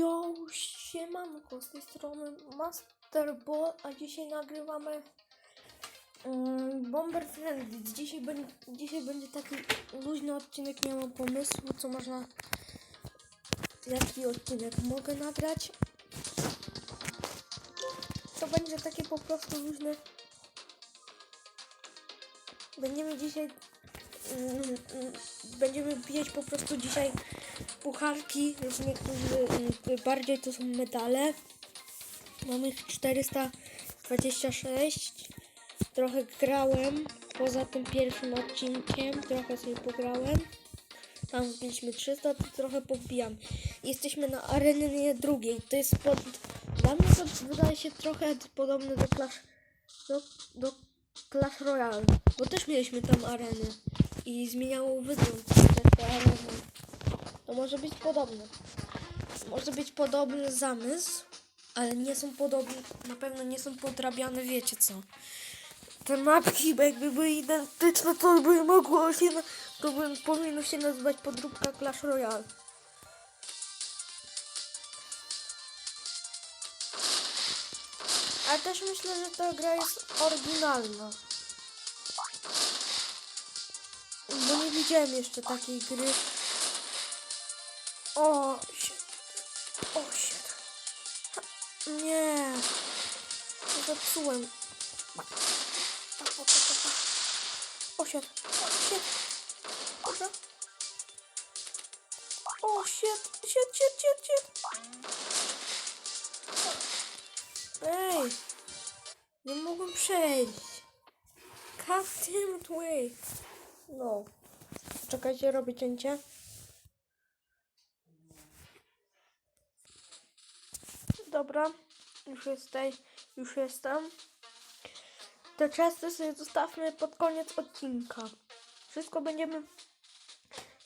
Yo, siemanko, z tej strony Masterball, a dzisiaj nagrywamy um, Bomber Friendly. Dzisiaj, będzie dzisiaj będzie taki luźny odcinek, nie mam pomysłu, co można, jaki odcinek mogę nagrać. To będzie takie po prostu luźne. Będziemy dzisiaj, mm, mm, będziemy bijać po prostu dzisiaj pucharki, już niektórzy y, bardziej to są medale. Mamy ich 426. Trochę grałem poza tym pierwszym odcinkiem, trochę sobie pograłem. Tam wbiliśmy 300, to trochę pobijam. Jesteśmy na arenie drugiej. To jest pod... Dla mnie to wydaje się trochę podobne do Clash, do, do Clash Royale, bo też mieliśmy tam arenę i zmieniało wygląd tej areny. To może być podobne. Może być podobny zamysł, ale nie są podobne, na pewno nie są podrabiane, wiecie co. Te mapki jakby były identyczne, to by mogło się, to by powinno się nazywać podróbka Clash Royale. Ale też myślę, że ta gra jest oryginalna. Bo nie widziałem jeszcze takiej gry. O, shit. O, shit. Ha, Nie. Zepsułem. Pa, pa, pa, pa, pa. O, shit. O, shit. Dobra. O, shit. Shit, shit, shit, shit. Ej. Nie mogłem przejść. Damn it, wait. No. Czekajcie, robię cięcie. Dobra, już jesteś, już jestem. Te często sobie zostawmy pod koniec odcinka. Wszystko będziemy.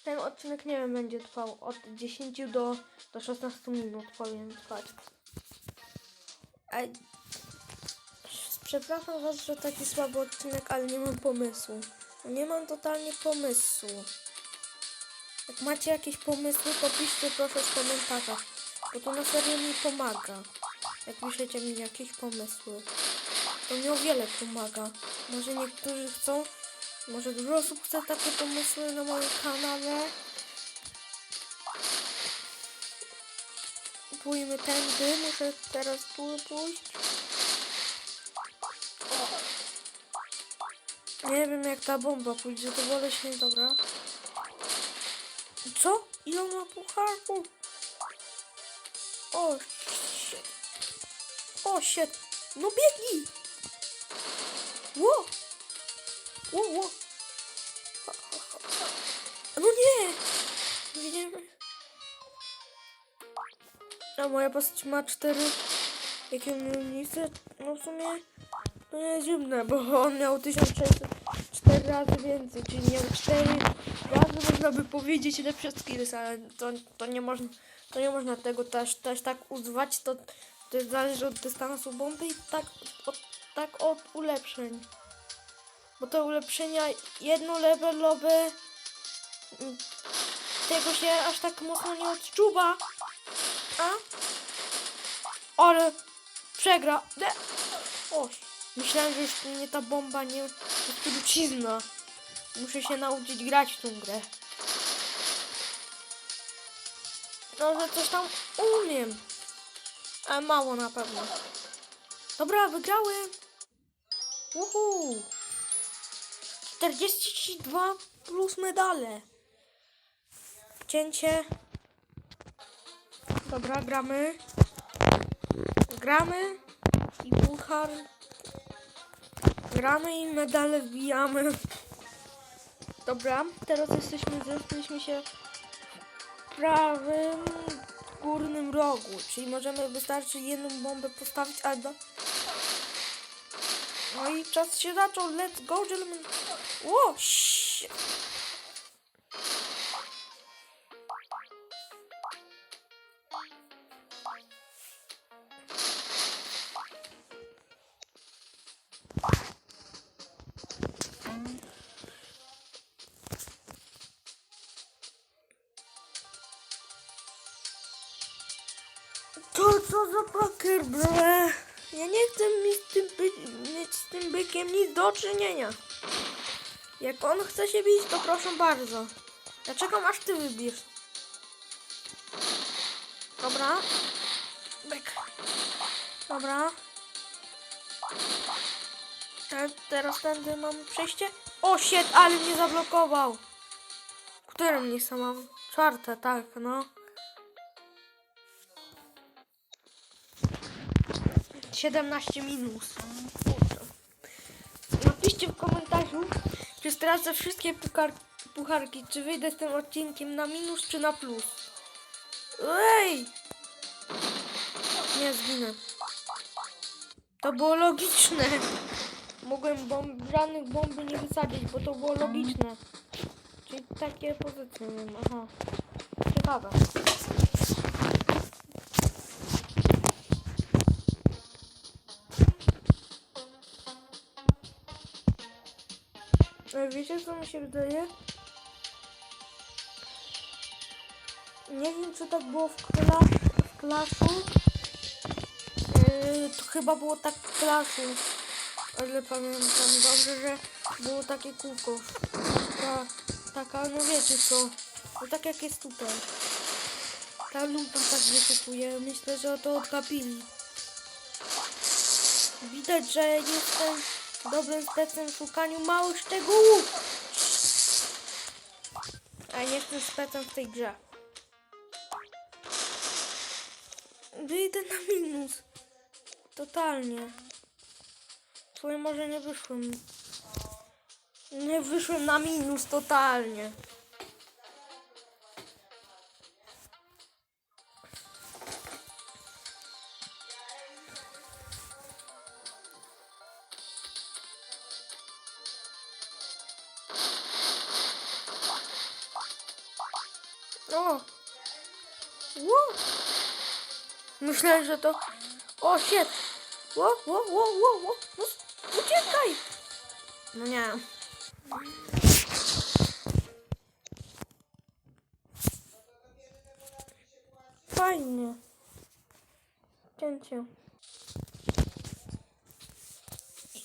Ten odcinek nie wiem, będzie trwał od 10 do, do 16 minut powinien trwać. A... Przepraszam was, że taki słaby odcinek, ale nie mam pomysłu. Nie mam totalnie pomysłu. Jak macie jakieś pomysły, to piszcie proszę w komentarzach. Bo to na serio mi pomaga. Jak piszecie mi jakieś pomysły. To mi o wiele pomaga. Może niektórzy chcą, może dużo osób chce takie pomysły na moim kanale. Pójmy tędy, muszę teraz tu pójść. Nie wiem jak ta bomba pójdzie, to wolę się, dobra. Co? Ile on ma pucharków? O, shit. O, shit. No biegnij! Ło! Ło, ło! No nie! Widzimy. A moja postać ma cztery... Jakie miejsce? No w sumie... To nie jest dziwne, bo on miał 1600... Cztery razy więcej, czyli miał cztery razy można by powiedzieć lepsze skills, ale to, to nie można to nie można tego też, też tak używać, to, to zależy od dystansu bomby i tak od, tak od ulepszeń. Bo te ulepszenia jednolevelowe mm, tego się aż tak mocno nie odczuwa. A? Ale przegra. De o, myślałem, że już nie ta bomba, nie jest trucizna. Muszę się nauczyć grać w tą grę. No, że coś tam umiem. Ale mało na pewno. Dobra, wygrałem. Uhu. 42 plus medale. Cięcie. Dobra, gramy. Gramy. I puchar. Gramy i medale wbijamy. Dobra, teraz jesteśmy, zeszliśmy się prawym górnym rogu, czyli możemy wystarczy jedną bombę postawić albo... No i czas się zaczął, let's go gentlemen. Ło. To co za pakier, bre? Ja nie chcę mieć z tym, mieć z tym bykiem nic do czynienia. Jak on chce się bić, to proszę bardzo. Ja czekam aż ty wybierz. Dobra. Byk. Dobra. Te, teraz tędy mam przejście. O, shit, ale mnie zablokował. Które miejsce mam? Czwarte, tak, no. 17 minus. Napiszcie w komentarzu, czy stracę wszystkie puchar pucharki, czy wyjdę z tym odcinkiem na minus, czy na plus. Ej! Nie, zginę. To było logiczne. Mogłem bomb, żadnych bomby nie wysadzić, bo to było logiczne. Czyli takie pozycje, nie wiem, aha. Ciekawe. Wiecie co mi się wydaje? Nie wiem czy tak było w, klasz, w klaszu. Yy, to chyba było tak w klaszu. Ale pamiętam dobrze, że było takie kółko. Ta, taka, no wiecie co. No tak jak jest tutaj. Ta lupa tak wysypuje. Myślę, że to odkapili. Widać, że jestem dobrym specem w szukaniu małych szczegółów. A nie jestem specem w tej grze. Wyjdę na minus. Totalnie. Twoje może nie wyszłem. Nie wyszłem na minus totalnie. O! Ło! Myślałem, że to... O, shit! Ło, ło, ło, ło, ło! No, uciekaj! No nie. Fajnie. Cięcie.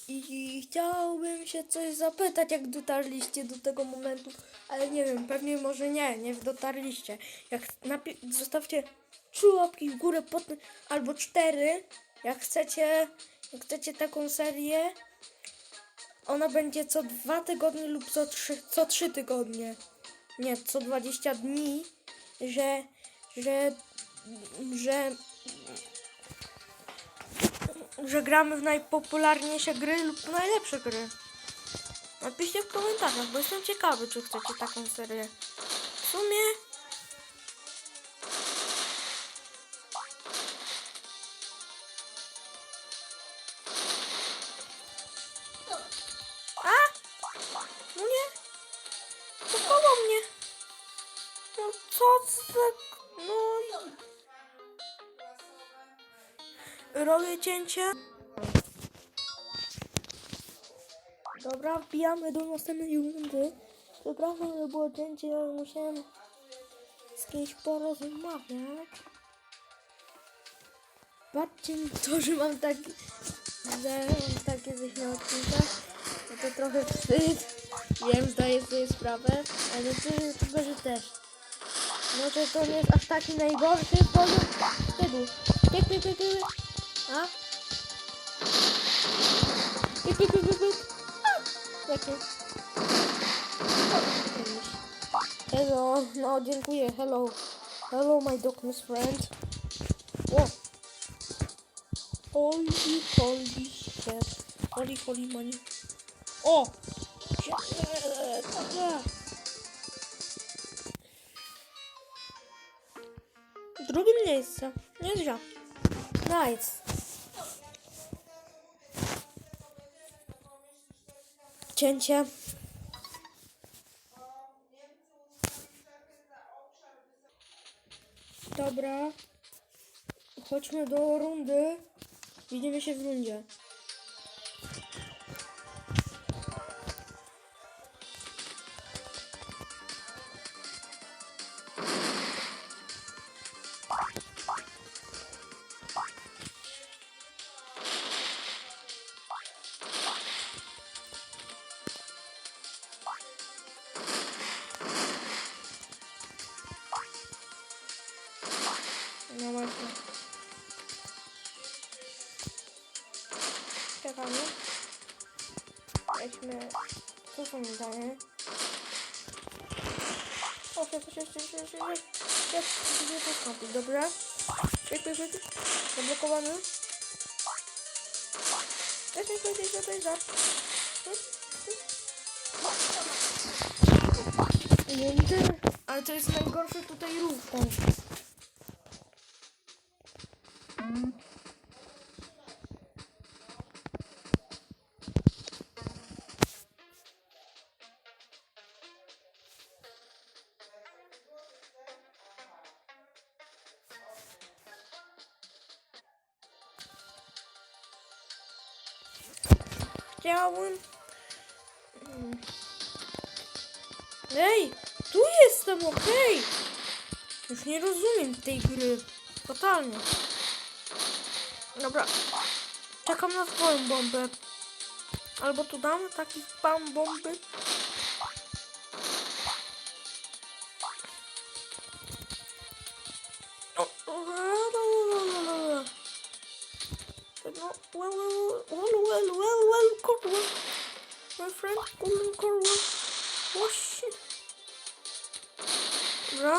I, chciałbym się coś zapytać, jak dotarliście do tego momentu, ale nie wiem, pewnie może nie, nie dotarliście. Jak zostawcie trzy łapki w górę pod, albo cztery, jak chcecie, jak chcecie taką serię, ona będzie co dwa tygodnie lub co trzy, co trzy tygodnie. Nie, co 20 dni, że, że, że że gramy w najpopularniejsze gry lub najlepsze gry. Napiszcie w komentarzach, bo jestem ciekawy, czy chcecie taką serię. W sumie... A! No nie! To koło mnie! No co za... No... Robię cięcie. Dobra, wbijamy do następnej rundy. Przepraszam, że było cięcie, ale musiałem z kimś porozmawiać. Patrzcie na to, że mam taki, że mam takie coś na odcinkach. No to trochę wstyd. Wiem, zdaję sobie sprawę, ale ty youtuberzy też. No to jest aż taki najgorszy poziom wstydu. Pyk, pyk, pyk, pyk. A? Pyk, pyk, pyk, pyk, pyk. Jakie? Hello, no dziękuję, hello. Hello my darkness friend. O! Holy, holy shit. Holy, holy money. O! Drugie miejsce. Nieźle. Nice. Cięcie. Dobra. Chodźmy do rundy. Widzimy się w rundzie. Co są zadanie? O, jest, jest, jest, jest, jest, jest, jest, jest, dobra. Pyk, pyk. Zablokowany. Jest, jest, jest, jest, jest, jest, jest. Ale to jest najgorszy tutaj ruch. ten. Chciałbym... Mm. Ej, tu jestem, okej. Już nie rozumiem tej gry. Totalnie. Dobra. Czekam na swoją bombę. Albo tu dam taki spam bomby. O, o, la, la, la, la. No, friend, Cornwall. Oh, shit. Dobra.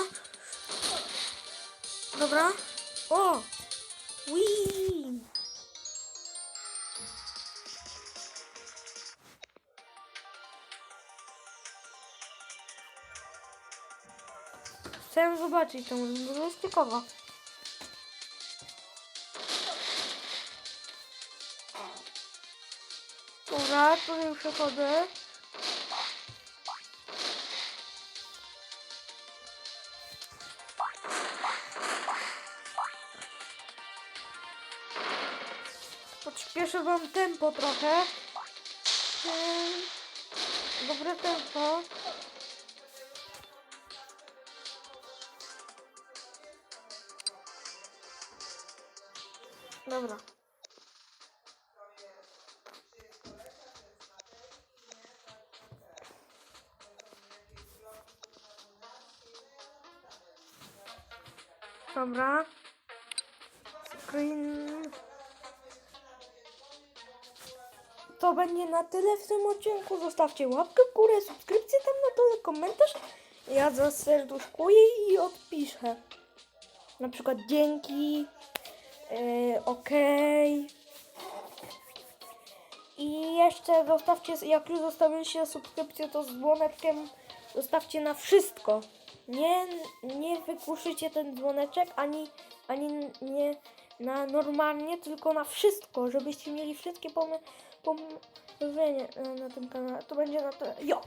Dobra. O! Wii! Chciałem zobaczyć tą, jest Dobra, tu już przechodzę. Podśpieszę wam tempo trochę. Ym, Dobre tempo. Dobra. Dobra. Screen. To będzie na tyle w tym odcinku. Zostawcie łapkę w górę, subskrypcję tam na dole, komentarz. Ja zaserduszkuję i odpiszę. Na przykład dzięki, yy, okej. I jeszcze zostawcie, jak już zostawiliście subskrypcję, to z dzwoneczkiem zostawcie na wszystko. Nie, nie wygłuszycie ten dzwoneczek, ani, ani nie na normalnie, tylko na wszystko, żebyście mieli wszystkie pomy, pomówienia na, na tym kanale. To będzie na tyle. Jo!